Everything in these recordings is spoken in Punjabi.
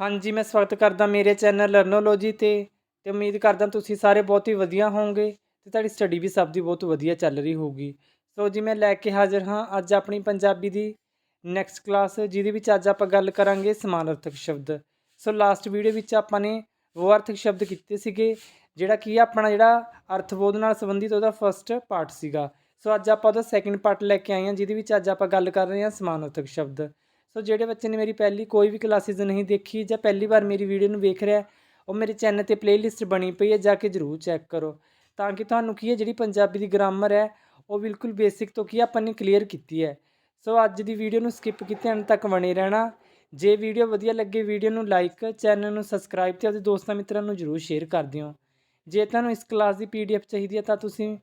ਹਾਂਜੀ, ਮੈਂ ਸਵਾਗਤ ਕਰਦਾ ਮੇਰੇ ਚੈਨਲ ਲਰਨੋਲੋਜੀ ਤੇ ਤੇ ਉਮੀਦ ਕਰਦਾ ਤੁਸੀਂ ਸਾਰੇ ਬਹੁਤ ਹੀ ਵਧੀਆ ਹੋਵੋਗੇ ਤੇ ਤੁਹਾਡੀ ਸਟੱਡੀ ਵੀ ਸਭ ਦੀ ਬਹੁਤ ਵਧੀਆ ਚੱਲ ਰਹੀ ਹੋਊਗੀ। ਸੋ ਜੀ, ਮੈਂ ਲੈ ਕੇ ਹਾਜ਼ਰ ਹਾਂ ਅੱਜ ਆਪਣੀ ਪੰਜਾਬੀ ਦੀ ਨੈਕਸਟ ਕਲਾਸ ਜਿਹਦੇ ਵਿੱਚ ਅੱਜ ਆਪਾਂ ਗੱਲ ਕਰਾਂਗੇ ਸਮਾਨਾਰਥਕ ਸ਼ਬਦ। ਸੋ ਲਾਸਟ ਵੀਡੀਓ ਵਿੱਚ ਆਪਾਂ ਨੇ ਉਹ ਅਰਥਕ ਸ਼ਬਦ ਕੀਤੇ ਸੀਗੇ, ਜਿਹੜਾ ਕੀ ਆਪਣਾ ਜਿਹੜਾ ਅਰਥਬੋਧ ਨਾਲ ਸੰਬੰਧਿਤ ਉਹਦਾ ਫਰਸਟ ਪਾਰਟ ਸੀਗਾ। ਸੋ ਅੱਜ ਆਪਾਂ ਉਹਦਾ ਸੈਕਿੰਡ ਪਾਰਟ ਲੈ ਕੇ ਆਏ ਹਾਂ, ਜਿਹਦੇ ਵਿੱਚ ਅੱਜ ਆਪਾਂ ਗੱਲ ਕਰ ਰਹੇ ਹਾਂ ਸਮਾਨਾਰਥਕ ਸ਼ਬਦ। ਸੋ ਜਿਹੜੇ ਬੱਚੇ ਨੇ ਮੇਰੀ ਪਹਿਲੀ ਕੋਈ ਵੀ ਕਲਾਸਿਸ ਨਹੀਂ ਦੇਖੀ ਜਾਂ ਪਹਿਲੀ ਵਾਰ ਮੇਰੀ ਵੀਡੀਓ ਨੂੰ ਵੇਖ ਰਿਹਾ, ਉਹ ਮੇਰੇ ਚੈਨਲ ਤੇ ਪਲੇਲਿਸਟ ਬਣੀ ਪਈ ਹੈ, ਜਾ ਕੇ ਜਰੂਰ ਚੈੱਕ ਕਰੋ। ਤਾਂ ਕਿ ਤੁਹਾਨੂੰ ਕੀ ਹੈ, ਜਿਹੜੀ ਪੰਜਾਬੀ ਦੀ ਗ੍ਰਾਮਰ ਹੈ, ਉਹ ਬਿਲਕੁਲ ਬੇਸਿਕ ਤੋਂ ਕੀ ਆਪਾਂ ਨੇ ਕਲੀਅਰ ਕੀਤੀ ਹੈ। ਸੋ ਅੱਜ ਦੀ ਵੀਡੀਓ ਨੂੰ ਸਕਿਪ ਕੀਤੇ ਅੰਤ ਤੱਕ ਬਣੇ ਰਹਿਣਾ। ਜੇ ਵੀਡੀਓ ਵਧੀਆ ਲੱਗੇ ਵੀਡੀਓ ਨੂੰ ਲਾਈਕ ਚੈਨਲ ਨੂੰ ਸਬਸਕ੍ਰਾਈਬ ਤੇ ਆਪਣੇ ਦੋਸਤਾਂ ਮਿੱਤਰਾਂ ਨੂੰ ਜਰੂਰ ਸ਼ੇਅਰ ਕਰ ਦਿਓ। ਜੇ ਤੁਹਾਨੂੰ ਇਸ ਕਲਾਸ ਦੀ ਪੀਡੀਐਫ ਚਾਹੀਦੀ ਹੈ, ਤਾਂ ਤੁਸੀਂ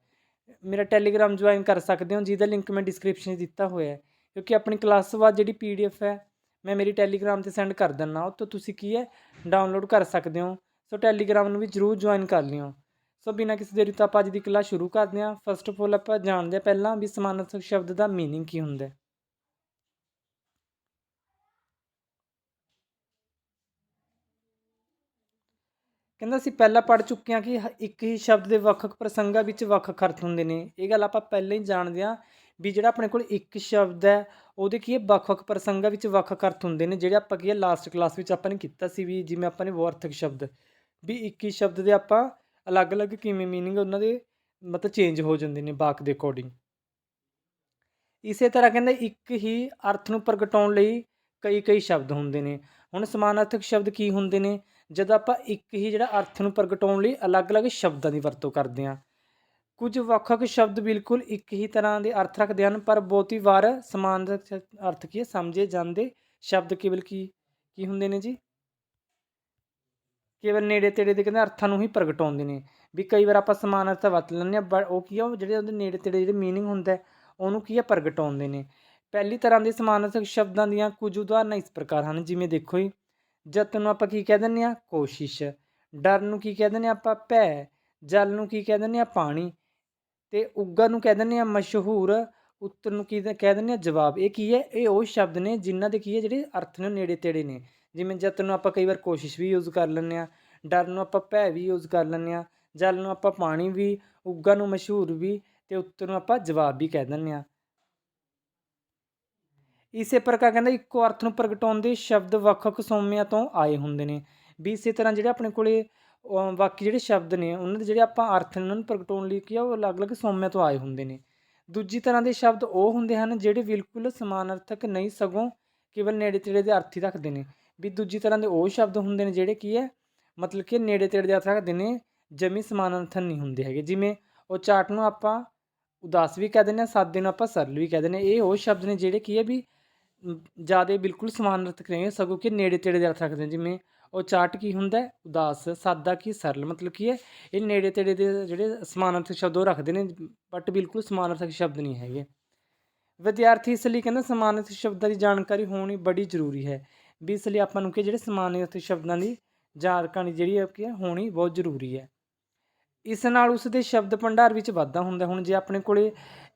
ਮੇਰਾ ਟੈਲੀਗ੍ਰਾਮ ਜੁਆਇਨ ਕਰ ਸਕਦੇ ਹੋ, ਜਿਹਦਾ ਲਿੰਕ ਮੈਂ ਡਿਸਕ੍ਰਿਪਸ਼ਨ 'ਚ ਦਿੱਤਾ ਹੋਇਆ ਹੈ। ਕਿਉਂਕਿ ਆਪਣੀ ਕਲਾਸ ਤੋਂ ਬਾਅਦ ਜਿਹੜੀ ਪੀਡੀਐਫ ਹੈ, ਮੈਂ ਮੇਰੀ ਟੈਲੀਗ੍ਰਾਮ ਤੇ ਸੈਂਡ ਕਰ ਦਿੰਦਾ, ਉਹ ਤੋਂ ਤੁਸੀਂ ਕੀ ਹੈ ਡਾਊਨਲੋਡ ਕਰ ਸਕਦੇ ਹੋ। ਸੋ ਟੈਲੀਗ੍ਰਾਮ ਨੂੰ ਵੀ ਜਰੂਰ ਜੁਆਇਨ ਕਰ ਲਿਓ। ਸੋ ਬਿਨਾਂ ਕਿਸੇ ਦੇਰੀ ਤੋਂ ਆਪਾਂ ਅੱਜ ਦੀ ਕਲਾਸ ਸ਼ੁਰੂ ਕਰਦੇ ਹਾਂ। ਫਸਟ ਆਫ ਆਲ ਆਪਾਂ ਜਾਣਦੇ ਹਾਂ ਪਹਿਲਾਂ ਵੀ ਸਮਾਨਾਰਥਕ ਸ਼ਬਦ ਦਾ ਮੀਨਿੰਗ ਕੀ ਹੁੰਦਾ ਹੈ। ਕਹਿੰਦਾ ਅਸੀਂ ਪਹਿਲਾਂ ਪੜ ਚੁੱਕੇ ਹਾਂ ਕਿ ਇੱਕ ਹੀ ਸ਼ਬਦ ਦੇ ਵੱਖ ਪ੍ਰਸੰਗਾਂ ਵਿੱਚ ਵੱਖ-ਵੱਖ ਅਰਥ ਹੁੰਦੇ ਨੇ। ਇਹ ਗੱਲ ਆਪਾਂ ਪਹਿਲਾਂ ਹੀ ਜਾਣਦੇ ਹਾਂ। ਵੀ ਜਿਹੜਾ ਆਪਣੇ ਕੋਲ ਇੱਕ ਸ਼ਬਦ ਹੈ, ਉਹਦੇ ਕੀ ਹੈ, ਵੱਖ-ਵੱਖ ਪ੍ਰਸੰਗਾਂ ਵਿੱਚ ਵੱਖ-ਵੱਖ ਅਰਥ ਹੁੰਦੇ ਨੇ, ਜਿਹੜੇ ਆਪਾਂ ਕੀ ਹੈ ਲਾਸਟ ਕਲਾਸ ਵਿੱਚ ਆਪਾਂ ਨੇ ਕੀਤਾ ਸੀ ਵੀ ਜਿਵੇਂ ਆਪਾਂ ਨੇ ਵਾਰਤਕ ਸ਼ਬਦ, ਵੀ ਇੱਕ ਹੀ ਸ਼ਬਦ ਦੇ ਆਪਾਂ ਅਲੱਗ-ਅਲੱਗ ਕਿਵੇਂ ਮੀਨਿੰਗ ਉਹਨਾਂ ਦੇ ਮਤਲਬ ਚੇਂਜ ਹੋ ਜਾਂਦੇ ਨੇ ਵਾਕ ਦੇ ਅਕੋਰਡਿੰਗ ਇਸੇ ਤਰ੍ਹਾਂ ਕਹਿੰਦੇ ਇੱਕ ਹੀ ਅਰਥ ਨੂੰ ਪ੍ਰਗਟਾਉਣ ਲਈ ਕਈ ਕਈ ਸ਼ਬਦ ਹੁੰਦੇ ਨੇ। ਹੁਣ ਸਮਾਨਾਰਥਕ ਸ਼ਬਦ ਕੀ ਹੁੰਦੇ ਨੇ? ਜਦੋਂ ਆਪਾਂ ਇੱਕ ਹੀ ਜਿਹੜਾ ਅਰਥ ਨੂੰ ਪ੍ਰਗਟਾਉਣ ਲਈ ਅਲੱਗ-ਅਲੱਗ ਸ਼ਬਦਾਂ ਦੀ ਵਰਤੋਂ ਕਰਦੇ ਹਾਂ ਕੁਝ ਵੱਖ-ਵੱਖ ਸ਼ਬਦ ਬਿਲਕੁਲ ਇੱਕ ਹੀ ਤਰ੍ਹਾਂ ਦੇ ਅਰਥ ਰੱਖਦੇ ਹਨ, ਪਰ ਬਹੁਤੀ ਵਾਰ ਸਮਾਨ ਅਰਥ ਕੀ ਹੈ? ਸਮਝੇ ਜਾਂਦੇ ਸ਼ਬਦ ਕੇਵਲ ਕੀ ਕੀ ਹੁੰਦੇ ਨੇ ਜੀ? ਕੇਵਲ ਨੇੜੇ ਤੇੜੇ ਦੇ ਕਹਿੰਦੇ ਅਰਥਾਂ ਨੂੰ ਹੀ ਪ੍ਰਗਟਾਉਂਦੇ ਨੇ। ਵੀ ਕਈ ਵਾਰ ਆਪਾਂ ਸਮਾਨ ਅਰਥ ਵਰਤ ਲੈਂਦੇ ਹਾਂ ਪਰ ਉਹ ਕੀ ਆ? ਉਹ ਜਿਹੜੇ ਉਹਦੇ ਨੇੜੇ ਤੇੜੇ ਜਿਹੜੇ ਮੀਨਿੰਗ ਹੁੰਦਾ ਉਹਨੂੰ ਕੀ ਆ ਪ੍ਰਗਟਾਉਂਦੇ ਨੇ। ਪਹਿਲੀ ਤਰ੍ਹਾਂ ਦੇ ਸਮਾਨਾਰਥਕ ਸ਼ਬਦਾਂ ਦੀਆਂ ਕੁਝ ਉਦਾਹਰਨਾਂ ਇਸ ਪ੍ਰਕਾਰ ਹਨ, ਜਿਵੇਂ ਦੇਖੋ ਜੀ, ਯਤਨ ਨੂੰ ਆਪਾਂ ਕੀ ਕਹਿ ਦਿੰਦੇ ਆ ਕੋਸ਼ਿਸ਼। ਡਰ ਨੂੰ ਕੀ ਕਹਿ ਦਿੰਦੇ ਆ ਆਪਾਂ? ਭੈ। ਜਲ ਨੂੰ ਕੀ ਕਹਿ ਦਿੰਦੇ ਆ ਪਾਣੀ। ਤੇ ਉੱਗਾ ਨੂੰ ਕਹਿ ਦਿੰਦੇ ਆ ਮਸ਼ਹੂਰ, ਉੱਤਰ ਨੂੰ ਕੀ ਕਹਿ ਦਿੰਦੇ ਆ ਜਵਾਬ। ਇਹ ਕੀ ਹੈ? ਇਹ ਉਹ ਸ਼ਬਦ ਨੇ ਜਿਨ੍ਹਾਂ ਦੇ ਕੀ ਹੈ, ਜਿਹੜੇ ਅਰਥ ਨੇ ਨੇੜੇ ਤੇੜੇ ਨੇ। ਜਿਵੇਂ ਯਤਨ ਨੂੰ ਆਪਾਂ ਕਈ ਵਾਰ ਕੋਸ਼ਿਸ਼ ਵੀ ਯੂਜ਼ ਕਰ ਲੈਂਦੇ ਆ ਡਰ ਨੂੰ ਆਪਾਂ ਭੈ ਵੀ ਯੂਜ਼ ਕਰ ਲੈਂਦੇ ਆ ਜਲ ਨੂੰ ਆਪਾਂ ਪਾਣੀ ਵੀ ਉੱਗਾ ਨੂੰ ਮਸ਼ਹੂਰ ਵੀ ਤੇ ਉੱਤਰ ਨੂੰ ਆਪਾਂ ਜਵਾਬ ਵੀ ਕਹਿ ਦਿੰਦੇ ਆ ਇਸੇ ਪ੍ਰਕਾਰ ਕਹਿੰਦਾ ਇੱਕੋ ਅਰਥ ਨੂੰ ਪ੍ਰਗਟਾਉਂਦੇ ਸ਼ਬਦ ਵੱਖ-ਵੱਖ ਸੋਮਿਆਂ ਤੋਂ ਆਏ ਹੁੰਦੇ ਨੇ। ਵੀ ਇਸੇ ਤਰ੍ਹਾਂ ਜਿਹੜੇ ਆਪਣੇ ਕੋਲੇ ਬਾਕੀ ਜਿਹੜੇ ਸ਼ਬਦ ਨੇ, ਉਹਨਾਂ ਦੇ ਜਿਹੜੇ ਆਪਾਂ ਅਰਥ ਨੇ, ਉਹਨਾਂ ਨੂੰ ਪ੍ਰਗਟਾਉਣ ਲਈ ਕੀ ਆ, ਉਹ ਅਲੱਗ-ਅਲੱਗ ਸੋਮਿਆਂ ਤੋਂ ਆਏ ਹੁੰਦੇ ਨੇ। ਦੂਜੀ ਤਰ੍ਹਾਂ ਦੇ ਸ਼ਬਦ ਉਹ ਹੁੰਦੇ ਹਨ ਜਿਹੜੇ ਬਿਲਕੁਲ ਸਮਾਨਾਰਥਕ ਨਹੀਂ, ਸਗੋਂ ਕੇਵਲ ਨੇੜੇ ਤੇੜੇ ਦੇ ਅਰਥ ਹੀ ਰੱਖਦੇ ਨੇ। ਵੀ ਦੂਜੀ ਤਰ੍ਹਾਂ ਦੇ ਉਹ ਸ਼ਬਦ ਹੁੰਦੇ ਨੇ ਜਿਹੜੇ ਕੀ ਹੈ, ਮਤਲਬ ਕਿ ਨੇੜੇ ਤੇੜੇ ਦੇ ਅਰਥ ਰੱਖਦੇ ਨੇ, ਜਮੀ ਸਮਾਨਾਰਥਕ ਨਹੀਂ ਹੁੰਦੇ ਹੈਗੇ। ਜਿਵੇਂ ਉਹ ਚਾਟ ਨੂੰ ਆਪਾਂ ਉਦਾਸ ਵੀ ਕਹਿ ਦਿੰਦੇ ਆ ਸਾਦੇ ਨੂੰ ਆਪਾਂ ਸਰਲ ਵੀ ਕਹਿ ਦਿੰਦੇ ਹਾਂ। ਇਹ ਉਹ ਸ਼ਬਦ ਨੇ ਜਿਹੜੇ ਕੀ ਹੈ ਵੀ ਜ਼ਿਆਦਾ ਬਿਲਕੁਲ ਸਮਾਨਾਰਥਕ ਨਹੀਂ ਸਗੋਂ ਕਿ ਨੇੜੇ ਤੇੜੇ ਦੇ ਅਰਥ ਰੱਖਦੇ ਨੇ। ਜਿਵੇਂ ਉਹ ਚਾਟ ਕੀ ਹੁੰਦਾ ਉਦਾਸ, ਸਾਦਾ ਕੀ, ਸਰਲ, ਮਤਲਬ ਕੀ ਹੈ? ਇਹ ਨੇੜੇ ਤੇੜੇ ਦੇ ਜਿਹੜੇ ਸਮਾਨਾਰਥਕ ਸ਼ਬਦ ਉਹ ਰੱਖਦੇ ਨੇ ਬਟ ਬਿਲਕੁਲ ਸਮਾਨਾਰਥਕ ਸ਼ਬਦ ਨਹੀਂ ਹੈਗੇ। ਵਿਦਿਆਰਥੀ ਇਸ ਲਈ ਕਹਿੰਦਾ ਸਮਾਨਾਰਥਕ ਸ਼ਬਦਾਂ ਦੀ ਜਾਣਕਾਰੀ ਹੋਣੀ ਬੜੀ ਜ਼ਰੂਰੀ ਹੈ। ਵੀ ਇਸ ਲਈ ਆਪਾਂ ਨੂੰ ਕਿ ਜਿਹੜੇ ਸਮਾਨਾਰਥਕ ਸ਼ਬਦਾਂ ਦੀ ਜਾਣਕਾਰੀ ਜਿਹੜੀ ਹੈ ਕਿ ਹੋਣੀ ਬਹੁਤ ਜ਼ਰੂਰੀ ਹੈ। ਇਸ ਨਾਲ ਉਸ ਦੇ ਸ਼ਬਦ ਭੰਡਾਰ ਵਿੱਚ ਵਾਧਾ ਹੁੰਦਾ ਹੁਣ ਜੇ ਆਪਣੇ ਕੋਲੇ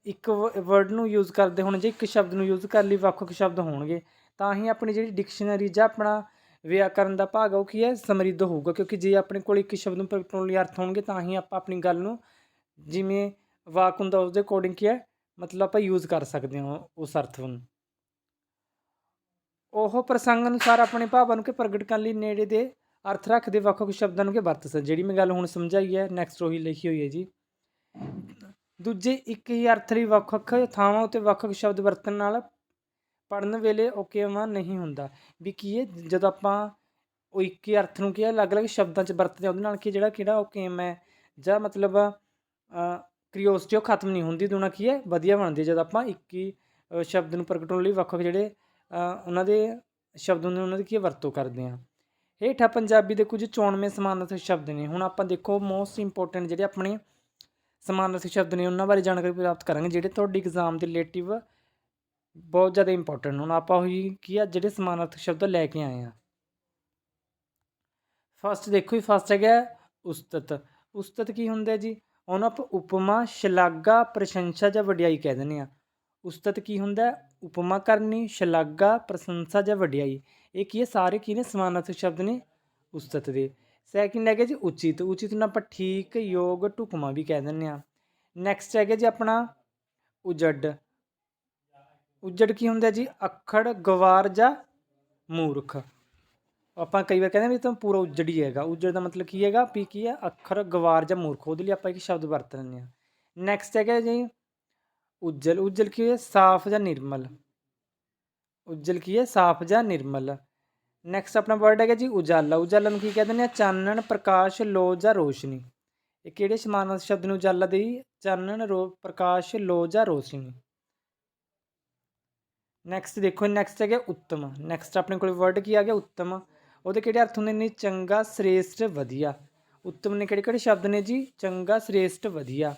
ਇੱਕ ਵਰਡ ਨੂੰ ਯੂਜ਼ ਕਰਦੇ ਹੁਣ, ਜੇ ਇੱਕ ਸ਼ਬਦ ਨੂੰ ਯੂਜ਼ ਕਰਨ ਲਈ ਵੱਖ-ਵੱਖ ਸ਼ਬਦ ਹੋਣਗੇ, ਤਾਂ ਹੀ ਆਪਣੀ ਜਿਹੜੀ ਡਿਕਸ਼ਨਰੀ ਜਾਂ ਆਪਣਾ ਵਿਆਕਰਨ ਦਾ ਭਾਗ ਉਹ ਕੀ ਹੈ? ਸਮਰਿੱਧ ਹੋਊਗਾ, ਕਿਉਂਕਿ ਜੇ ਆਪਣੇ ਕੋਲ ਇੱਕ ਸ਼ਬਦ ਨੂੰ ਪ੍ਰਗਟਾਉਣ ਲਈ ਅਰਥ ਹੋਣਗੇ, ਤਾਂ ਹੀ ਆਪਾਂ ਆਪਣੀ ਗੱਲ ਨੂੰ ਜਿਵੇਂ ਵਾਕ ਹੁੰਦਾ ਉਸ ਦੇ ਅਕੋਰਡਿੰਗ ਕੀ ਹੈ? ਮਤਲਬ ਆਪਾਂ ਯੂਜ਼ ਕਰ ਸਕਦੇ ਹਾਂ ਉਸ ਅਰਥ ਨੂੰ। ਉਹ ਪ੍ਰਸੰਗ ਅਨੁਸਾਰ ਆਪਣੇ ਭਾਵਾਂ ਨੂੰ ਕਿ ਪ੍ਰਗਟ ਕਰਨ ਲਈ ਨੇੜੇ ਦੇ ਅਰਥ ਰੱਖਦੇ ਵੱਖ-ਵੱਖ ਸ਼ਬਦਾਂ ਨੂੰ ਕਿ ਵਰਤ ਸਕ ਜਿਹੜੀ ਮੈਂ ਗੱਲ ਹੁਣ ਸਮਝਾਈ ਹੈ ਨੈਕਸਟ ਉਹੀ ਲਿਖੀ ਹੋਈ ਹੈ ਜੀ। ਦੂਜੇ ਇੱਕ ਹੀ ਅਰਥ ਲਈ ਵੱਖ-ਵੱਖ ਥਾਵਾਂ ਉੱਤੇ ਵੱਖ-ਵੱਖ ਸ਼ਬਦ ਵਰਤਣ ਨਾਲ ਪੜਨ ਵੇਲੇ ਓਕੇਵਾ ਨਹੀਂ ਹੁੰਦਾ। ਵੀ ਕੀ ਹੈ ਜਦੋਂ ਆਪਾਂ ਉਹ ਇੱਕ ਹੀ ਅਰਥ ਨੂੰ ਕੀ ਹੈ ਅਲੱਗ-ਅਲੱਗ ਸ਼ਬਦਾਂ 'ਚ ਵਰਤਦੇ ਹਾਂ ਉਹਦੇ ਨਾਲ ਕੀ ਜਿਹੜਾ ਕਿਹੜਾ ਓਕੇਮ ਹੈ, ਜਾਂ ਮਤਲਬ ਕ੍ਰੀਓਸਿਟੀ ਉਹ ਖਤਮ ਨਹੀਂ ਹੁੰਦੀ, ਦੂਣਾ ਕੀ ਹੈ, ਵਧੀਆ ਬਣਦੀ ਹੈ। ਜਦੋਂ ਆਪਾਂ ਇੱਕ ਹੀ ਸ਼ਬਦ ਨੂੰ ਪ੍ਰਗਟਾਉਣ ਲਈ ਵੱਖ-ਵੱਖ ਜਿਹੜੇ ਉਹਨਾਂ ਦੇ ਸ਼ਬਦ ਹੁੰਦੇ ਉਹਨਾਂ ਦੀ ਕੀ ਹੈ ਵਰਤੋਂ ਕਰਦੇ ਹਾਂ। ਹੇਠਾਂ ਪੰਜਾਬੀ ਦੇ ਕੁਝ ਚੋਣਵੇਂ ਸਮਾਨਾਰਥਕ ਸ਼ਬਦ ਨੇ। ਹੁਣ ਆਪਾਂ ਦੇਖੋ ਮੋਸਟ ਇੰਪੋਰਟੈਂਟ ਜਿਹੜੇ ਆਪਣੇ ਸਮਾਨਾਰਥਕ ਸ਼ਬਦ ਨੇ, ਉਹਨਾਂ ਬਾਰੇ ਜਾਣਕਾਰੀ ਪ੍ਰਾਪਤ ਕਰਾਂਗੇ, ਜਿਹੜੇ ਤੁਹਾਡੇ ਐਗਜ਼ਾਮ ਦੇ ਰਿਲੇਟਿਵ ਬਹੁਤ ਜ਼ਿਆਦਾ ਇੰਪੋਰਟੈਂਟ ਹੁਣ ਆਪਾਂ ਉਹੀ ਕੀ ਆ, ਜਿਹੜੇ ਸਮਾਨਾਰਥਕ ਸ਼ਬਦ ਲੈ ਕੇ ਆਏ ਆ। ਫਸਟ ਦੇਖੋ ਜੀ ਫਸਟ ਹੈਗਾ ਉਸਤਤ। ਉਸਤਤ ਕੀ ਹੁੰਦਾ ਜੀ? ਉਹਨੂੰ ਆਪਾਂ ਉਪਮਾ, ਸ਼ਲਾਘਾ, ਪ੍ਰਸ਼ੰਸਾ ਜਾਂ ਵਡਿਆਈ ਕਹਿ ਦਿੰਦੇ ਆ। ਉਸਤਤ ਕੀ ਹੁੰਦਾ? ਉਪਮਾ ਕਰਨੀ, ਸ਼ਲਾਘਾ, ਪ੍ਰਸ਼ੰਸਾ ਜਾਂ ਵਡਿਆਈ। ਇਹ ਕੀ ਹੈ ਸਾਰੇ ਕੀ ਨੇ? ਸਮਾਨਾਰਥਕ ਸ਼ਬਦ ਨੇ ਉਸਤਤ ਦੇ। ਸੈਕਿੰਡ ਹੈਗਾ ਜੀ ਉਚਿਤ। ਉਚਿਤ ਨੂੰ ਆਪਾਂ ਠੀਕ, ਯੋਗ ਢੁਕਮਾ ਵੀ ਕਹਿ ਦਿੰਦੇ ਆ। ਨੈਕਸਟ ਹੈਗਾ ਜੀ ਆਪਣਾ ਉਜੜ ਉੱਜੜ ਕੀ ਹੁੰਦਾ ਜੀ? ਅਖੜ, ਗਵਾਰ ਜਾਂ ਮੂਰਖ? ਆਪਾਂ ਕਈ ਵਾਰ ਕਹਿੰਦੇ ਵੀ ਇਹ ਤਾਂ ਪੂਰਾ ਉੱਜੜ ਹੀ ਹੈਗਾ। ਉੱਜੜ ਦਾ ਮਤਲਬ ਕੀ ਹੈਗਾ? ਵੀ ਕੀ ਹੈ? ਅੱਖਰ ਗਵਾਰ ਜਾਂ ਮੂਰਖ। ਉਹਦੇ ਲਈ ਆਪਾਂ ਇੱਕ ਸ਼ਬਦ ਵਰਤ ਲੈਂਦੇ ਹਾਂ। ਨੈਕਸਟ ਹੈਗਾ ਜੀ, ਉੱਜਲ। ਉੱਜਲ ਕੀ ਹੈ? ਸਾਫ਼ ਜਾਂ ਨਿਰਮਲ? ਉੱਜਲ ਕੀ ਹੈ? ਸਾਫ਼ ਜਾਂ ਨਿਰਮਲ? ਨੈਕਸਟ ਆਪਣਾ ਵਰਡ ਹੈਗਾ ਜੀ, ਉਜਾਲਾ। ਉਜਾਲਾ ਨੂੰ ਕੀ ਕਹਿ ਦਿੰਦੇ ਆ ਚਾਨਣ, ਪ੍ਰਕਾਸ਼ ਲੋ ਜਾਂ ਰੋਸ਼ਨੀ। ਇਹ ਕਿਹੜੇ ਸਮਾਨਾਰਥ ਸ਼ਬਦ ਨੂੰ ਉਜਾਲਾ ਦੇਈ? ਚਾਨਣ, ਰੋ, ਪ੍ਰਕਾਸ਼ ਲੋ ਜਾਂ ਰੋਸ਼ਨੀ। ਨੈਕਸਟ ਦੇਖੋ ਨੈਕਸਟ ਹੈਗਾ ਉੱਤਮ। ਨੈਕਸਟ ਆਪਣੇ ਕੋਲ ਵਰਡ ਕੀ ਆ ਗਿਆ? ਉੱਤਮ। ਉਹਦੇ ਕਿਹੜੇ ਅਰਥ ਹੁੰਦੇ ਨੇ? ਚੰਗਾ, ਸ੍ਰੇਸ਼ਟ, ਵਧੀਆ। ਉੱਤਮ ਨੇ ਕਿਹੜੇ ਕਿਹੜੇ ਸ਼ਬਦ ਨੇ ਜੀ? ਚੰਗਾ, ਸ੍ਰੇਸ਼ਟ, ਵਧੀਆ।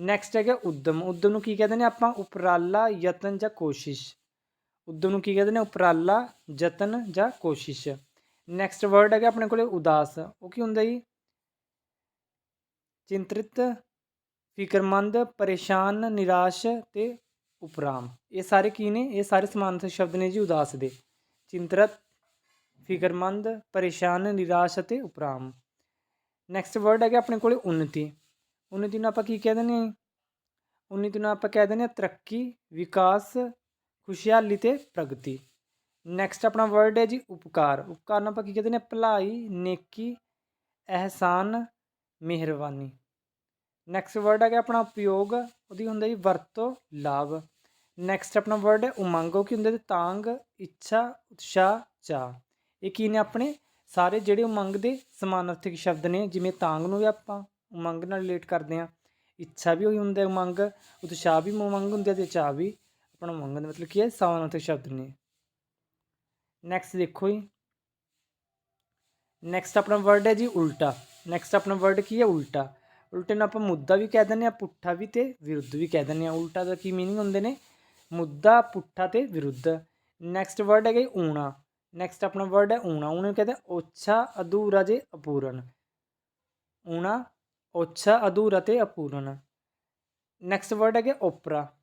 ਨੈਕਸਟ ਹੈਗਾ ਉਦਮ। ਉਦਮ ਨੂੰ ਕੀ ਕਹਿੰਦੇ ਨੇ ਆਪਾਂ? ਉਪਰਾਲਾ, ਯਤਨ ਜਾਂ ਕੋਸ਼ਿਸ਼। ਉਦਮ ਨੂੰ ਕੀ ਕਹਿੰਦੇ ਨੇ? ਉਪਰਾਲਾ, ਯਤਨ ਜਾਂ ਕੋਸ਼ਿਸ਼। ਨੈਕਸਟ ਵਰਡ ਹੈਗਾ ਆਪਣੇ ਕੋਲੇ ਉਦਾਸ। ਉਹ ਕੀ ਹੁੰਦਾ ਜੀ? ਚਿੰਤਰਿਤ, ਫਿਕਰਮੰਦ, ਪਰੇਸ਼ਾਨ, ਨਿਰਾਸ਼ ਤੇ ਉਪਰਾਮ। ਇਹ ਸਾਰੇ ਕੀ ਨੇ? ਇਹ ਸਾਰੇ ਸਮਾਨਾਰਥਕ ਸ਼ਬਦ ਨੇ ਜੀ, ਉਦਾਸ ਦੇ। ਚਿੰਤਤ ਫਿਕਰਮੰਦ, ਪਰੇਸ਼ਾਨ, ਨਿਰਾਸ਼ ਅਤੇ ਉਪਰਾਮ। ਨੈਕਸਟ ਵਰਡ ਹੈਗਾ ਆਪਣੇ ਕੋਲੇ ਉਨਤੀ। ਉਨਤੀ ਨੂੰ ਆਪਾਂ ਕੀ ਕਹਿ ਦਿੰਦੇ ਹਾਂ? ਉਨਤੀ ਨੂੰ ਆਪਾਂ ਕਹਿ ਦਿੰਦੇ ਹਾਂ ਤਰੱਕੀ, ਵਿਕਾਸ ਖੁਸ਼ਹਾਲੀ ਤੇ ਪ੍ਰਗਤੀ। ਨੈਕਸਟ ਆਪਣਾ ਵਰਡ ਹੈ ਜੀ, ਉਪਕਾਰ। ਉਪਕਾਰ ਨੂੰ ਆਪਾਂ ਕੀ ਕਹਿੰਦੇ ਨੇ? ਭਲਾਈ, ਨੇਕੀ, ਅਹਿਸਾਨ, ਮਿਹਰਬਾਨੀ। ਨੈਕਸਟ ਵਰਡ ਹੈਗਾ ਆਪਣਾ ਉਪਯੋਗ ਉਹਦੀ ਹੁੰਦਾ ਜੀ ਵਰਤੋਂ, ਲਾਭ। ਨੈਕਸਟ ਆਪਣਾ ਵਰਡ ਹੈ ਉਮੰਗ, ਉਹ ਕੀ ਹੁੰਦਾ ਜੀ? ਤਾਂਗ, ਇੱਛਾ, ਉਤਸ਼ਾਹ ਚਾਹ ਇਹ ਕੀ ਨੇ ਆਪਣੇ? ਸਾਰੇ ਜਿਹੜੇ ਉਮੰਗ ਦੇ ਸਮਾਨਾਰਥਕ ਸ਼ਬਦ ਨੇ, ਜਿਵੇਂ ਤਾਂਗ ਨੂੰ ਵੀ ਆਪਾਂ ਉਮੰਗ ਨਾਲ ਰਿਲੇਟ ਕਰਦੇ ਹਾਂ। ਇੱਛਾ ਵੀ ਉਹੀ ਹੁੰਦਾ ਉਮੰਗ, ਉਤਸ਼ਾਹ ਵੀ ਉਮੰਗ ਹੁੰਦੀ ਹੈ ਤੇ ਚਾਹ ਵੀ ਆਪਣਾ ਉਮੰਗ ਦਾ ਮਤਲਬ ਕੀ ਹੈ, ਸਮਾਨਾਰਥਕ ਸ਼ਬਦ ਨੇ। ਨੈਕਸਟ ਦੇਖੋ ਜੀ। ਨੈਕਸਟ ਆਪਣਾ ਵਰਡ ਹੈ ਜੀ ਉਲਟਾ। ਨੈਕਸਟ ਆਪਣਾ ਵਰਡ ਕੀ ਹੈ? ਉਲਟਾ। ਉਲਟੇ ਨੂੰ ਆਪਾਂ ਮੁੱਦਾ ਵੀ ਕਹਿ ਦਿੰਦੇ ਆ ਪੁੱਠਾ ਵੀ ਤੇ ਵਿਰੁੱਧ ਵੀ ਕਹਿ ਦਿੰਦੇ ਆ ਉਲਟਾ ਦਾ ਕੀ ਮੀਨਿੰਗ ਹੁੰਦੇ ਨੇ? ਮੁੱਦਾ, ਪੁੱਠਾ ਤੇ ਵਿਰੁੱਧ। ਨੈਕਸਟ ਵਰਡ ਹੈਗਾ ਜੀ ਊਣਾ। ਨੈਕਸਟ ਆਪਣਾ ਵਰਡ ਹੈ ਊਣਾ। ਉਹਨੂੰ ਕਹਿੰਦੇ ਓਛਾ, ਅਧੂਰਾ ਜੇ ਅਪੂਰਨ। ਊਣਾ, ਓਛਾ, ਅਧੂਰਾ ਤੇ ਅਪੂਰਨ। ਨੈਕਸਟ ਵਰਡ ਹੈਗਾ ਓਪਰਾ।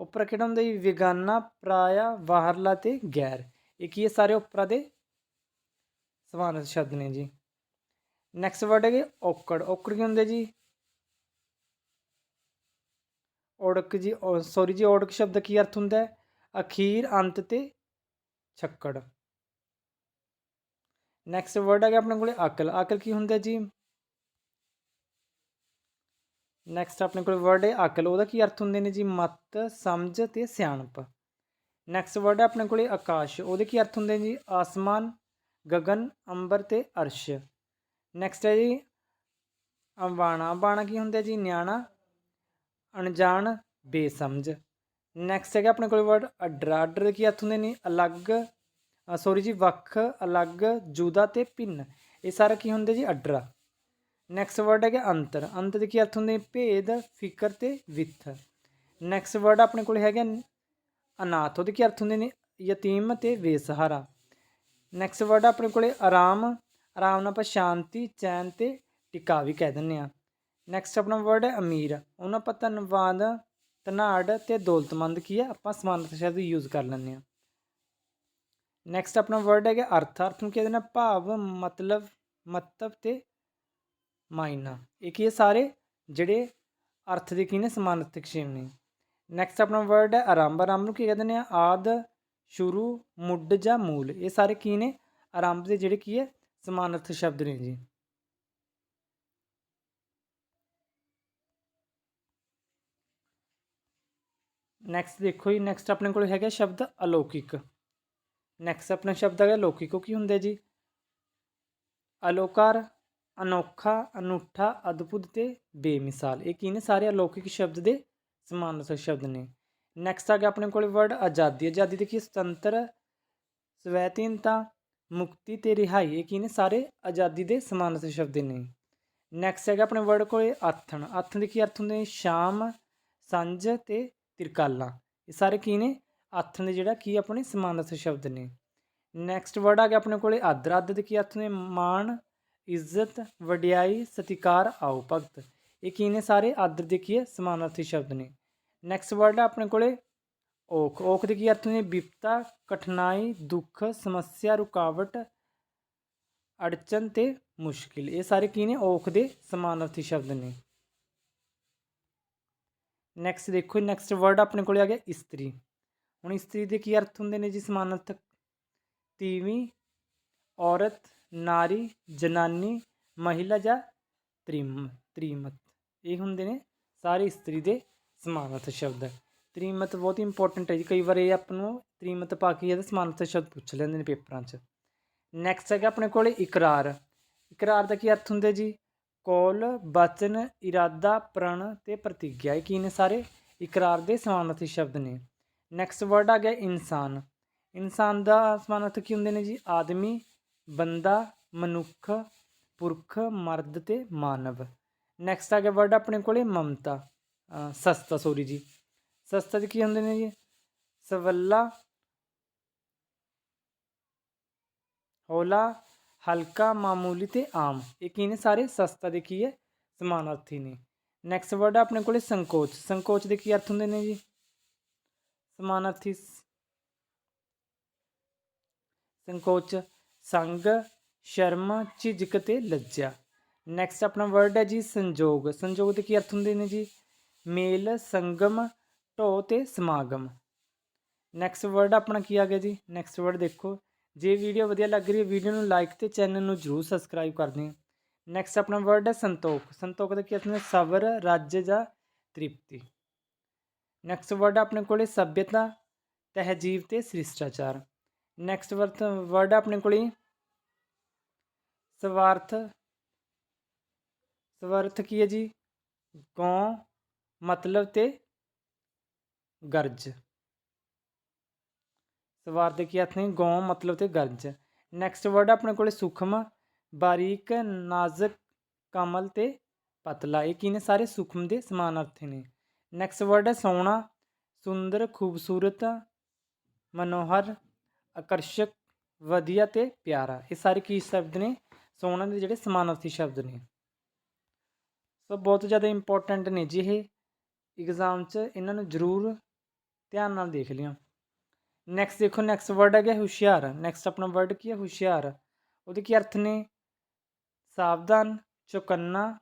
ਓਪਰਾ ਕਿਹੜਾ ਹੁੰਦਾ ਜੀ? ਵਿਗਾਨਾ, ਪ੍ਰਾਇਆ ਬਾਹਰਲਾ ਤੇ ਗੈਰ। ਇਹ ਕੀ ਹੈ? ਸਾਰੇ ਓਪਰਾ ਦੇ ਸਮਾਨ ਸ਼ਬਦ ਨੇ ਜੀ। ਨੈਕਸਟ ਵਰਡ ਹੈਗੇ ਔਕੜ। ਔਕੜ ਕੀ ਹੁੰਦੇ ਜੀ? ਔੜਕ ਜੀ ਸੌਰੀ ਜੀ, ਔੜਕ ਸ਼ਬਦ ਕੀ ਅਰਥ ਹੁੰਦਾ ਹੈ? ਅਖੀਰ, ਅੰਤ ਤੇ ਛੱਕੜ। ਨੈਕਸਟ ਵਰਡ ਹੈਗਾ ਆਪਣੇ ਕੋਲੇ ਅਕਲ। ਅਕਲ ਕੀ ਹੁੰਦਾ ਜੀ? ਨੈਕਸਟ ਆਪਣੇ ਕੋਲ ਵਰਡ ਹੈ ਅਕਲ। ਉਹਦਾ ਕੀ ਅਰਥ ਹੁੰਦੇ ਨੇ ਜੀ? ਮਤ, ਸਮਝ ਤੇ ਸਿਆਣਪ। ਨੈਕਸਟ ਵਰਡ ਹੈ ਆਪਣੇ ਕੋਲੇ ਆਕਾਸ਼। ਉਹਦੇ ਕੀ ਅਰਥ ਹੁੰਦੇ ਨੇ ਜੀ? ਆਸਮਾਨ ਗगन ਅੰਬਰ ਤੇ ਅਰਸ਼। ਨੈਕਸਟ ਹੈ ਜੀ। ਅੰਬਾਣਾ। ਅੰਬਾਣਾ ਕੀ ਹੁੰਦਾ ਜੀ? ਨਿਆਣਾ, ਅਣਜਾਣ, ਬੇਸਮਝ। ਨੈਕਸਟ ਹੈਗਾ ਆਪਣੇ ਕੋਲ ਵਰਡ ਅਡਰ। ਅਡਰ ਦੇ ਕੀ ਅਰਥ ਹੁੰਦੇ ਨੇ? ਅਲੱਗ ਸੌਰੀ ਜੀ, ਵੱਖ, ਅਲੱਗ, ਜੁਦਾ ਤੇ ਭਿੰਨ। ਇਹ ਸਾਰਾ ਕੀ ਹੁੰਦੇ ਜੀ? ਅਡਰਾ। ਨੈਕਸਟ ਵਰਡ ਹੈਗਾ ਅੰਤਰ। ਅੰਤਰ ਦੇ ਕੀ ਅਰਥ ਹੁੰਦੇ? ਭੇਦ, ਫਿਕਰ ਤੇ ਵਿਥ। ਨੈਕਸਟ ਵਰਡ ਆਪਣੇ ਕੋਲ ਹੈਗਾ ਅਨਾਥ। ਉਹਦੇ ਕੀ ਅਰਥ ਹੁੰਦੇ ਨੇ? ਯਤੀਮ ਤੇ ਬੇਸਹਾਰਾ। ਨੈਕਸਟ ਵਰਡ ਆਪਣੇ ਕੋਲੇ ਆਰਾਮ ਆਰਾਮ ਨਾਲ ਆਪਾਂ ਸ਼ਾਂਤੀ, ਚੈਨ ਤੇ ਟਿਕਾ ਵੀ ਕਹਿ ਦਿੰਦੇ ਆ ਨੈਕਸਟ ਆਪਣਾ ਵਰਡ ਹੈ ਅਮੀਰ। ਉਹਨਾਂ ਆਪਾਂ ਧੰਨਵਾਦ, ਧਨਾੜ ਤੇ ਦੌਲਤਮੰਦ ਕੀ ਹੈ? ਆਪਾਂ ਸਮਾਨਤ ਸ਼ਬਦ ਯੂਜ਼ ਕਰ ਲੈਂਦੇ ਆ ਨੈਕਸਟ ਆਪਣਾ ਵਰਡ ਹੈਗਾ ਅਰਥ। ਅਰਥ ਨੂੰ ਕਹਿੰਦੇ ਨੇ? ਭਾਵ, ਮਤਲਬ ਮਤਲਬ ਤੇ ਮਾਇਨਾ। ਇਹ ਕੀ ਹੈ ਸਾਰੇ? ਜਿਹੜੇ ਅਰਥ ਦੇ ਕੀ ਨੇ? ਸਮਾਨਾਰਥਕ ਸ਼ੇਮ ਨੇ। ਨੈਕਸਟ ਆਪਣਾ ਵਰਡ ਹੈ ਆਰੰਭ। ਆਰੰਭ ਨੂੰ ਕੀ ਕਹਿੰਦੇ ਨੇ? ਆਦ, ਸ਼ੁਰੂ, ਮੁੱਢ ਜਾਂ ਮੂਲ। ਇਹ ਸਾਰੇ ਕੀ ਨੇ? ਆਰੰਭ ਦੇ ਜਿਹੜੇ ਕੀ ਹੈ? ਸਮਾਨਾਰਥ ਸ਼ਬਦ ਨੇ ਜੀ। ਨੈਕਸਟ ਦੇਖੋ ਜੀ ਨੈਕਸਟ ਆਪਣੇ ਕੋਲ ਹੈਗਾ ਸ਼ਬਦ ਅਲੌਕਿਕ। ਨੈਕਸਟ ਆਪਣਾ ਸ਼ਬਦ ਹੈਗਾ ਲੌਕਿਕ ਉਹ ਕੀ ਹੁੰਦਾ ਜੀ? ਅਲੋਕਾਰ, ਅਨੋਖਾ, ਅਨੂਠਾ, ਅਦਭੁਤ ਤੇ ਬੇਮਿਸਾਲ। ਇਹ ਕੀ ਨੇ? ਸਾਰੇ ਅਲੌਕਿਕ ਸ਼ਬਦ ਦੇ ਸਮਾਨਾਰਥਕ ਸ਼ਬਦ ਨੇ। ਨੈਕਸਟ ਆ ਗਿਆ ਆਪਣੇ ਕੋਲ ਵਰਡ ਆਜ਼ਾਦੀ। ਆਜ਼ਾਦੀ ਦੇ ਕੀ ਸੁਤੰਤਰ ਸਵੈਤੀਨਤਾ ਮੁਕਤੀ ਤੇ ਰਿਹਾਈ ਇਹ ਕੀ ਨੇ ਸਾਰੇ ਆਜ਼ਾਦੀ ਦੇ ਸਮਾਨਾਰਥਕ ਸ਼ਬਦ ਨੇ। ਨੈਕਸਟ ਹੈਗਾ ਆਪਣੇ ਵਰਡ ਕੋਲੇ ਆਥਣ। ਆਥਣ ਦੇ ਕੀ ਅਰਥ ਹੁੰਦੇ ਨੇ? ਸ਼ਾਮ, ਸੰਝ ਤੇ ਤਿਰਕਾਲਾ। ਇਹ ਸਾਰੇ ਕੀ ਨੇ? ਆਥਣ ਦੇ ਜਿਹੜਾ ਕੀ ਆਪਣੇ ਸਮਾਨਾਰਥਕ ਸ਼ਬਦ ਨੇ। ਨੈਕਸਟ ਵਰਡ ਆ ਗਿਆ ਆਪਣੇ ਕੋਲੇ ਆਦਰ। ਆਦਰ ਦੇ ਕੀ ਅਰਥ ਨੇ? ਮਾਣ, ਇੱਜ਼ਤ, ਵਡਿਆਈ, ਸਤਿਕਾਰ, ਆਓ ਭਗਤ। ਇਹ ਕੀ ਨੇ ਸਾਰੇ? ਆਦਰ ਦੇ ਕੀ ਸਮਾਨਾਰਥੀ ਸ਼ਬਦ ਨੇ। ਨੈਕਸਟ ਵਰਡ ਹੈ ਆਪਣੇ ਕੋਲੇ ਔਖ ਔਖ ਦੇ ਕੀ ਅਰਥ ਨੇ? ਵਿਪਤਾ ਕਠਿਨਾਈ, ਦੁੱਖ, ਸਮੱਸਿਆ, ਰੁਕਾਵਟ, ਅੜਚਨ ਤੇ ਮੁਸ਼ਕਿਲ। ਇਹ ਸਾਰੇ ਕੀ ਨੇ? ਔਖ ਦੇ ਸਮਾਨਾਰਥੀ ਸ਼ਬਦ ਨੇ। ਨੈਕਸਟ ਦੇਖੋ ਨੈਕਸਟ ਵਰਡ ਆਪਣੇ ਕੋਲੇ ਆ ਗਿਆ, ਇਸਤਰੀ। ਹੁਣ ਇਸਤਰੀ ਦੇ ਕੀ ਅਰਥ ਹੁੰਦੇ ਨੇ ਜੀ ਸਮਾਨਾਰਥਕ ਤੀਵੀਂ, ਔਰਤ, ਨਾਰੀ, ਜਨਾਨੀ, ਮਹਿਲਾ ਜਾਂ ਤ੍ਰਿਮ ਤ੍ਰਿਮਤ। ਇਹ ਹੁੰਦੇ ਨੇ ਸਾਰੇ ਇਸਤਰੀ ਦੇ ਸਮਾਨਾਰਥ ਸ਼ਬਦ। ਤ੍ਰਿਮਤ ਬਹੁਤ ਹੀ ਇੰਪੋਰਟੈਂਟ ਹੈ ਜੀ। ਕਈ ਵਾਰ ਇਹ ਆਪਾਂ ਨੂੰ ਤ੍ਰਿਮਤ ਪਾ ਕੇ ਇਹਦਾ ਸਮਾਨਾਰਥ ਸ਼ਬਦ ਪੁੱਛ ਲੈਂਦੇ ਨੇ ਪੇਪਰਾਂ 'ਚ। ਨੈਕਸਟ ਹੈਗਾ ਆਪਣੇ ਕੋਲ ਇਕਰਾਰ। ਇਕਰਾਰ ਦਾ ਕੀ ਅਰਥ ਹੁੰਦਾ ਜੀ? ਕੌਲ, ਬਚਨ, ਇਰਾਦਾ, ਪ੍ਰਣ ਤੇ ਪ੍ਰਤੀਗਿਆ, ਇਹ ਕੀ ਨੇ ਸਾਰੇ? ਇਕਰਾਰ ਦੇ ਸਮਾਨਾਰਥੀ ਸ਼ਬਦ ਨੇ। ਨੈਕਸਟ ਵਰਡ ਆ ਗਿਆ ਇਨਸਾਨ। ਇਨਸਾਨ ਦਾ ਸਮਾਨਾਰਥ ਕੀ ਹੁੰਦੇ ਨੇ ਜੀ? ਆਦਮੀ, ਬੰਦਾ, ਮਨੁੱਖ, ਪੁਰਖ, ਮਰਦ ਤੇ ਮਾਨਵ। ਨੈਕਸਟ ਆ ਗਿਆ ਵਰਡ ਆਪਣੇ ਕੋਲੇ ਮਮਤਾ। ਸਸਤਾ ਸੋਰੀ ਜੀ। ਸਸਤਾ ਦੇ ਕੀ ਹੁੰਦੇ ਨੇ ਜੀ? ਸਵੱਲਾ, ਹੌਲਾ, ਹਲਕਾ, ਮਾਮੂਲੀ ਤੇ ਆਮ। ਇਹ ਕੀ ਨੇ ਸਾਰੇ? ਸਸਤਾ ਦੇ ਕੀ ਹੈ, ਸਮਾਨਾਰਥੀ ਨੇ। ਨੈਕਸਟ ਵਰਡ ਆਪਣੇ ਕੋਲੇ ਸੰਕੋਚ। ਸੰਕੋਚ ਦੇ ਕੀ ਅਰਥ ਹੁੰਦੇ ਨੇ ਜੀ? ਸਮਾਨਾਰਥੀ ਸੰਕੋਚ, ਸੰਗ, ਸ਼ਰਮ, ਝਿਜਕ ਤੇ ਲੱਜਾ ਨੈਕਸਟ ਆਪਣਾ ਵਰਡ ਹੈ ਜੀ ਸੰਜੋਗ। ਸੰਜੋਗ ਦੇ ਕੀ ਅਰਥ ਹੁੰਦੇ ਨੇ ਜੀ? ਮੇਲ, ਸੰਗਮ ਢੋ ਤੇ ਸਮਾਗਮ। ਨੈਕਸਟ ਵਰਡ ਆਪਣਾ ਕੀ ਆ ਗਿਆ ਜੀ? ਨੈਕਸਟ ਵਰਡ ਦੇਖੋ। ਜੇ ਵੀਡੀਓ ਵਧੀਆ ਲੱਗ ਰਹੀ ਹੈ ਵੀਡੀਓ ਨੂੰ ਲਾਈਕ ਤੇ ਚੈਨਲ ਨੂੰ ਜਰੂਰ ਸਬਸਕ੍ਰਾਈਬ ਕਰ ਦਿਓ। ਨੈਕਸਟ ਆਪਣਾ ਵਰਡ ਹੈ ਸੰਤੋਖ। ਸੰਤੋਖ ਦਾ ਕੀ ਅਰਥ ਹੈ ਸਬਰ, ਰਾਜ ਜਾਂ ਤ੍ਰਿਪਤੀ। ਨੈਕਸਟ ਵਰਡ ਆਪਣੇ ਕੋਲੇ ਸਭਿਅਤਾ, ਤਹਿਜੀਬ ਤੇ ਸ੍ਰਿਸ਼ਟਾਚਾਰ। ਨੈਕਸਟ ਵਰਡ ਵਰਡ ਆਪਣੇ ਕੋਲੇ ਸਵਾਰਥ। ਸਵਾਰਥ ਕੀ ਹੈ ਜੀ? ਗੌ, ਮਤਲਬ ਤੇ ਗਰਜ। ਸਵਾਰ ਦੇ ਕੀ ਅਰਥ ਨੇ? ਗੌ, ਮਤਲਬ ਤੇ ਗਰਜ। ਨੈਕਸਟ ਵਰਡ ਆਪਣੇ ਕੋਲੇ ਸੂਖਮ, ਬਾਰੀਕ, ਨਾਜ਼ੁਕ, ਕਮਲ ਤੇ ਪਤਲਾ। ਇਹ ਕੀ ਨੇ ਸਾਰੇ ਸੂਖਮ ਦੇ ਸਮਾਨ ਅਰਥ ਨੇ। ਨੈਕਸਟ ਵਰਡ ਹੈ ਸੋਹਣਾ, ਸੁੰਦਰ, ਖੂਬਸੂਰਤ, ਮਨੋਹਰ, ਆਕਰਸ਼ਕ, ਵਧੀਆ ਤੇ ਪਿਆਰਾ। ਇਹ ਸਾਰੇ ਕੀ ਸ਼ਬਦ ਨੇ? ਸੋਹਣਾ ਦੇ ਜਿਹੜੇ ਸਮਾਨਾਰਥੀ ਸ਼ਬਦ ਨੇ। ਸੋ ਬਹੁਤ ਜ਼ਿਆਦਾ ਇੰਪੋਰਟੈਂਟ ਨੇ ਜੀ ਇਹ। ਐਗਜ਼ਾਮ 'ਚ ਇਹਨਾਂ ਨੂੰ ਜ਼ਰੂਰ ਧਿਆਨ ਨਾਲ ਦੇਖ ਲਿਓ। ਨੈਕਸਟ ਦੇਖੋ ਨੈਕਸਟ ਵਰਡ ਹੈਗਾ ਹੁਸ਼ਿਆਰ। ਨੈਕਸਟ ਆਪਣਾ ਵਰਡ ਕੀ ਹੈ? ਹੁਸ਼ਿਆਰ। ਉਹਦੇ ਕੀ ਅਰਥ ਨੇ? ਸਾਵਧਾਨ, ਚੁਕੰਨਾ।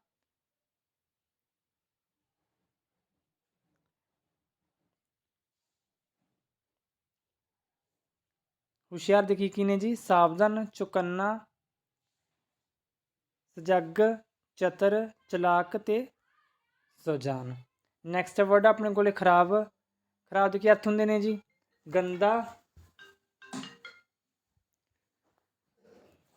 ਹੁਸ਼ਿਆਰ ਦੇ ਕੀ ਕੀ ਨੇ ਜੀ? ਸਾਵਧਾਨ, ਚੁਕੰਨਾ, ਸਜੱਗ, ਚਤਰ, ਚਲਾਕ ਤੇ ਸੁਜਾਨ। ਨੈਕਸਟ ਵਰਡ ਆਪਣੇ ਕੋਲੇ ਖਰਾਬ। ਖਰਾਬ ਦੇ ਕੀ ਅਰਥ ਹੁੰਦੇ ਨੇ ਜੀ? ਗੰਦਾ।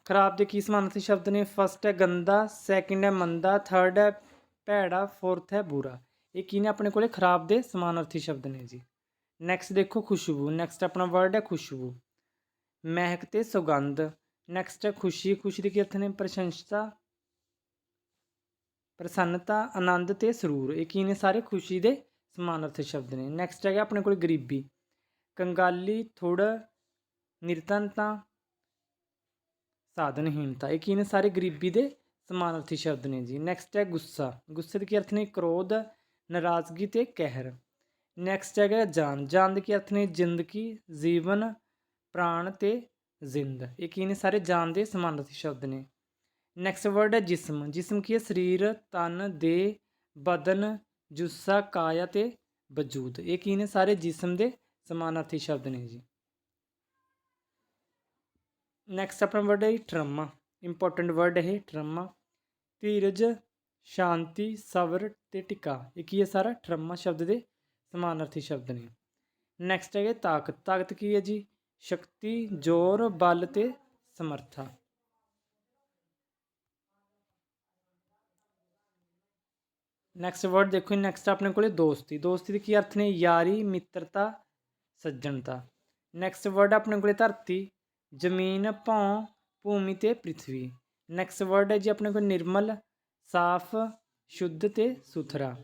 ਖਰਾਬ ਦੇ ਕੀ ਸਮਾਨਾਰਥੀ ਸ਼ਬਦ ਨੇ? ਫਸਟ ਹੈ ਗੰਦਾ ਸੈਕਿੰਡ ਹੈ ਮੰਦਾ ਥਰਡ ਹੈ ਭੈੜਾ ਫੋਰਥ ਹੈ ਬੁਰਾ। ਇਹ ਕੀ ਨੇ ਆਪਣੇ ਕੋਲੇ? ਖਰਾਬ ਦੇ ਸਮਾਨਾਰਥੀ ਸ਼ਬਦ ਨੇ ਜੀ। ਨੈਕਸਟ ਦੇਖੋ ਖੁਸ਼ਬੂ। ਨੈਕਸਟ ਆਪਣਾ ਵਰਡ ਹੈ ਖੁਸ਼ਬੂ। ਮਹਿਕ ਤੇ ਸੁਗੰਧ। ਨੈਕਸਟ ਹੈ ਖੁਸ਼ੀ। ਖੁਸ਼ੀ ਦੇ ਕੀ ਅਰਥ ਨੇ? ਪ੍ਰਸ਼ੰਸਾ, ਪ੍ਰਸੰਨਤਾ, ਆਨੰਦ ਤੇ ਸਰੂਰ। ਇਹ ਕੀ ਨੇ ਸਾਰੇ? ਖੁਸ਼ੀ ਦੇ ਸਮਾਨਾਰਥੀ ਸ਼ਬਦ ਨੇ। ਨੈਕਸਟ ਹੈਗਾ ਆਪਣੇ ਕੋਲ ਗਰੀਬੀ। ਕੰਗਾਲੀ, ਥੁੜ ਨਿਰਤਨਤਾ ਸਾਧਨਹੀਨਤਾ ਇਹ ਕੀ ਨੇ ਸਾਰੇ ਗਰੀਬੀ ਦੇ ਸਮਾਨਾਰਥੀ ਸ਼ਬਦ ਨੇ ਜੀ। ਨੈਕਸਟ ਹੈ ਗੁੱਸਾ। ਗੁੱਸੇ ਦੇ ਕੀ ਅਰਥ ਨੇ? ਕ੍ਰੋਧ, ਨਾਰਾਜ਼ਗੀ ਤੇ ਕਹਿਰ। ਨੈਕਸਟ ਹੈਗਾ ਜਾਨ। ਜਾਨ ਦੇ ਕੀ ਅਰਥ ਨੇ? ਜ਼ਿੰਦਗੀ, ਜੀਵਨ, ਪ੍ਰਾਣ ਤੇ ਜ਼ਿੰਦ। ਇਹ ਕੀ ਨੇ? ਸਾਰੇ ਜਾਨ ਦੇ ਸਮਾਨਾਰਥੀ ਸ਼ਬਦ ਨੇ। ਨੈਕਸਟ ਵਰਡ ਹੈ ਜਿਸਮ। ਜਿਸਮ ਕੀ ਹੈ? ਸਰੀਰ, ਤਨ ਦੇ ਬਦਨ ਜੁੱਸਾ, ਕਾਇਆ ਤੇ ਵਜੂਦ। ਇਹ ਕੀ ਨੇ ਸਾਰੇ ਜਿਸਮ ਦੇ ਸਮਾਨਾਰਥੀ ਸ਼ਬਦ ਨੇ ਜੀ। ਨੈਕਸਟ ਆਪਣਾ ਵਰਡ ਹੈ ਟਰਮਾ। ਇੰਪੋਰਟੈਂਟ ਵਰਡ ਹੈ ਟਰਮਾ। ਧੀਰਜ, ਸ਼ਾਂਤੀ, ਸਬਰ ਤੇ ਟਿਕਾ। ਇਹ ਕੀ ਹੈ ਸਾਰਾ? ਟਰਮਾ ਸ਼ਬਦ ਦੇ ਸਮਾਨਾਰਥੀ ਸ਼ਬਦ ਨੇ। ਨੈਕਸਟ ਹੈਗੇ ਤਾਕਤ। ਤਾਕਤ ਕੀ ਹੈ ਜੀ? ਸ਼ਕਤੀ, ਜ਼ੋਰ, ਬਲ ਤੇ ਸਮਰੱਥਾ। ਨੈਕਸਟ ਵਰਡ ਦੇਖੋ ਨੈਕਸਟ ਆਪਣੇ ਕੋਲੇ ਦੋਸਤੀ। ਦੋਸਤੀ ਦੇ ਕੀ ਅਰਥ ਨੇ? ਯਾਰੀ, ਮਿੱਤਰਤਾ, ਸੱਜਣਤਾ। ਨੈਕਸਟ ਵਰਡ ਆਪਣੇ ਕੋਲੇ ਧਰਤੀ, ਜ਼ਮੀਨ, ਭੌਂ, ਭੂਮੀ ਤੇ ਪ੍ਰithvi ਨੈਕਸਟ ਵਰਡ ਹੈ ਜੀ ਆਪਣੇ ਕੋਲ ਨਿਰਮਲ, ਸਾਫ਼, ਸ਼ੁੱਧ ਤੇ ਸੁਥਰਾ।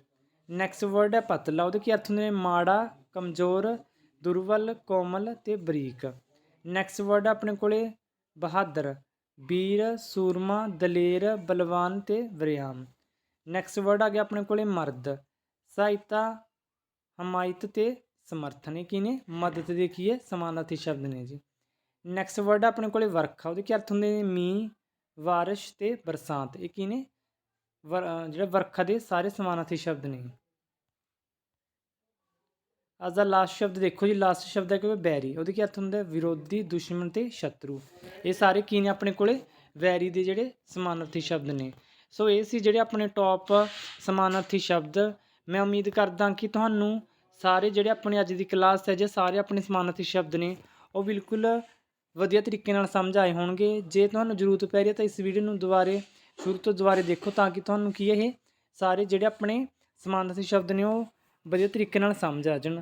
ਨੈਕਸਟ ਵਰਡ ਹੈ ਪਤਲਾ, ਉਹਦੇ ਕੀ ਅਰਥ ਹੁੰਦੇ ਨੇ? ਮਾੜਾ, ਕਮਜ਼ੋਰ ਦੁਰਬਲ ਕੋਮਲ ਤੇ ਬਰੀਕ। ਨੈਕਸਟ ਵਰਡ ਆਪਣੇ ਕੋਲੇ ਬਹਾਦਰ ਵੀਰ ਸੂਰਮਾ, ਦਲੇਰ, ਬਲਵਾਨ ਤੇ ਵਰਿਆਮ ਨੈਕਸਟ ਵਰਡ ਆ ਗਿਆ ਆਪਣੇ ਕੋਲੇ ਮਰਦ। ਸਹਾਇਤਾ ਹਮਾਇਤ ਤੇ ਸਮਰਥਨ ਇਹ ਕੀ ਨੇ? ਮਦਦ ਦੇ ਕੀ ਹੈ ਸਮਾਨਾਰਥੀ ਸ਼ਬਦ ਨੇ ਜੀ। ਨੈਕਸਟ ਵਰਡ ਆਪਣੇ ਕੋਲੇ ਵਰਖਾ ਉਹਦੇ ਕੀ ਅਰਥ ਹੁੰਦੇ ਨੇ? ਮੀਂਹ ਬਾਰਿਸ਼ ਤੇ ਬਰਸਾਤ ਇਹ ਕੀ ਨੇ? ਵਰ ਅ, ਜਿਹੜਾ ਵਰਖਾ ਦੇ ਸਾਰੇ ਸਮਾਨਾਰਥੀ ਸ਼ਬਦ ਨੇ। ਅੱਜ ਦਾ ਲਾਸਟ ਸ਼ਬਦ ਦੇਖੋ ਜੀ ਲਾਸਟ ਸ਼ਬਦ ਹੈ ਕਿ ਬੈਰੀ ਉਹਦੇ ਕੀ ਅਰਥ ਹੁੰਦਾ ਵਿਰੋਧੀ ਦੁਸ਼ਮਣ ਤੇ ਸ਼ਤਰੂ। ਇਹ ਸਾਰੇ ਕੀ ਨੇ ਆਪਣੇ ਕੋਲੇ? ਵੈਰੀ ਦੇ ਜਿਹੜੇ ਸਮਾਨਾਰਥੀ ਸ਼ਬਦ ਨੇ। ਸੋ ਇਹ ਸੀ ਜਿਹੜੇ ਆਪਣੇ ਟੌਪ ਸਮਾਨਾਰਥੀ ਸ਼ਬਦ। ਮੈਂ ਉਮੀਦ ਕਰਦਾ ਕਿ ਤੁਹਾਨੂੰ ਸਾਰੇ ਜਿਹੜੇ ਆਪਣੇ ਅੱਜ ਦੀ ਕਲਾਸ ਹੈ ਜੇ ਸਾਰੇ ਆਪਣੇ ਸਮਾਨਾਰਥੀ ਸ਼ਬਦ ਨੇ, ਉਹ ਬਿਲਕੁਲ ਵਧੀਆ ਤਰੀਕੇ ਨਾਲ ਸਮਝ ਆਏ ਹੋਣਗੇ। ਜੇ ਤੁਹਾਨੂੰ ਜ਼ਰੂਰਤ ਪੈ ਰਹੀ ਹੈ ਤਾਂ ਇਸ ਵੀਡੀਓ ਨੂੰ ਦੁਬਾਰੇ, ਸ਼ੁਰੂ ਤੋਂ ਦੁਬਾਰੇ ਦੇਖੋ ਤਾਂ ਕਿ ਤੁਹਾਨੂੰ ਕੀ ਇਹ ਸਾਰੇ ਜਿਹੜੇ ਆਪਣੇ ਸਮਾਨਾਰਥੀ ਸ਼ਬਦ ਨੇ, ਉਹ ਵਧੀਆ ਤਰੀਕੇ ਨਾਲ ਸਮਝ ਆ ਜਾਣ।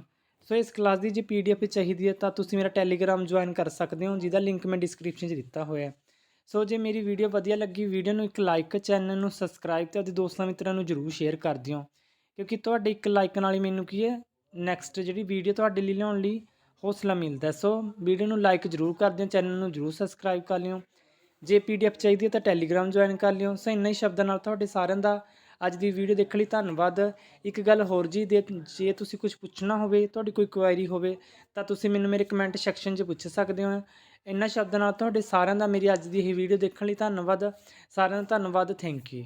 ਸੋ ਇਸ ਕਲਾਸ ਦੀ ਜੇ ਪੀਡੀਐਫ ਚਾਹੀਦੀ ਹੈ ਤਾਂ ਤੁਸੀਂ ਮੇਰਾ ਟੈਲੀਗ੍ਰਾਮ ਜੁਆਇਨ ਕਰ ਸਕਦੇ ਹੋ, ਜਿਹਦਾ ਲਿੰਕ ਮੈਂ ਡਿਸਕ੍ਰਿਪਸ਼ਨ 'ਚ ਦਿੱਤਾ ਹੋਇਆ ਹੈ। ਸੋ ਜੇ ਮੇਰੀ ਵੀਡੀਓ ਵਧੀਆ ਲੱਗੀ ਵੀਡੀਓ ਨੂੰ ਇੱਕ ਲਾਈਕ ਚੈਨਲ ਨੂੰ ਸਬਸਕ੍ਰਾਈਬ ਤੇ ਆਪਣੇ ਦੋਸਤਾਂ ਮਿੱਤਰਾਂ ਨੂੰ ਜਰੂਰ ਸ਼ੇਅਰ ਕਰ ਦਿਓ। ਕਿਉਂਕਿ ਤੁਹਾਡੇ ਇੱਕ ਲਾਈਕ ਨਾਲ ਹੀ ਮੈਨੂੰ ਕੀ ਹੈ ਨੈਕਸਟ ਜਿਹੜੀ ਵੀਡੀਓ ਤੁਹਾਡੇ ਲਈ ਲਿਆਉਣ ਲਈ ਹੌਸਲਾ ਮਿਲਦਾ ਸੋ ਵੀਡੀਓ ਨੂੰ ਲਾਈਕ ਜਰੂਰ ਕਰ ਦਿਓ ਚੈਨਲ ਨੂੰ ਜਰੂਰ ਸਬਸਕ੍ਰਾਈਬ ਕਰ ਲਿਓ। ਜੇ ਪੀਡੀਐਫ ਚਾਹੀਦੀ ਹੈ ਤਾਂ ਟੈਲੀਗ੍ਰਾਮ ਜੁਆਇਨ ਕਰ ਲਿਓ। ਸੋ ਇੰਨਾ ਹੀ ਸ਼ਬਦਾਂ ਨਾਲ ਤੁਹਾਡੇ ਸਾਰਿਆਂ ਦਾ ਅੱਜ ਦੀ ਵੀਡੀਓ ਦੇਖਣ ਲਈ ਧੰਨਵਾਦ। ਇੱਕ ਗੱਲ ਹੋਰ ਜੀ, ਦੇ ਜੇ ਤੁਸੀਂ ਕੁਝ ਪੁੱਛਣਾ ਹੋਵੇ, ਤੁਹਾਡੀ ਕੋਈ ਕੁਐਰੀ ਹੋਵੇ, ਤਾਂ ਤੁਸੀਂ ਮੈਨੂੰ ਮੇਰੇ ਕਮੈਂਟ ਸੈਕਸ਼ਨ 'ਚ ਪੁੱਛ ਸਕਦੇ ਹੋ। ਇਹਨਾਂ ਸ਼ਬਦਾਂ ਨਾਲ ਤੁਹਾਡੇ ਸਾਰਿਆਂ ਦਾ ਮੇਰੀ ਅੱਜ ਦੀ ਇਹ ਵੀਡੀਓ ਦੇਖਣ ਲਈ ਧੰਨਵਾਦ। ਸਾਰਿਆਂ ਦਾ ਧੰਨਵਾਦ। Thank you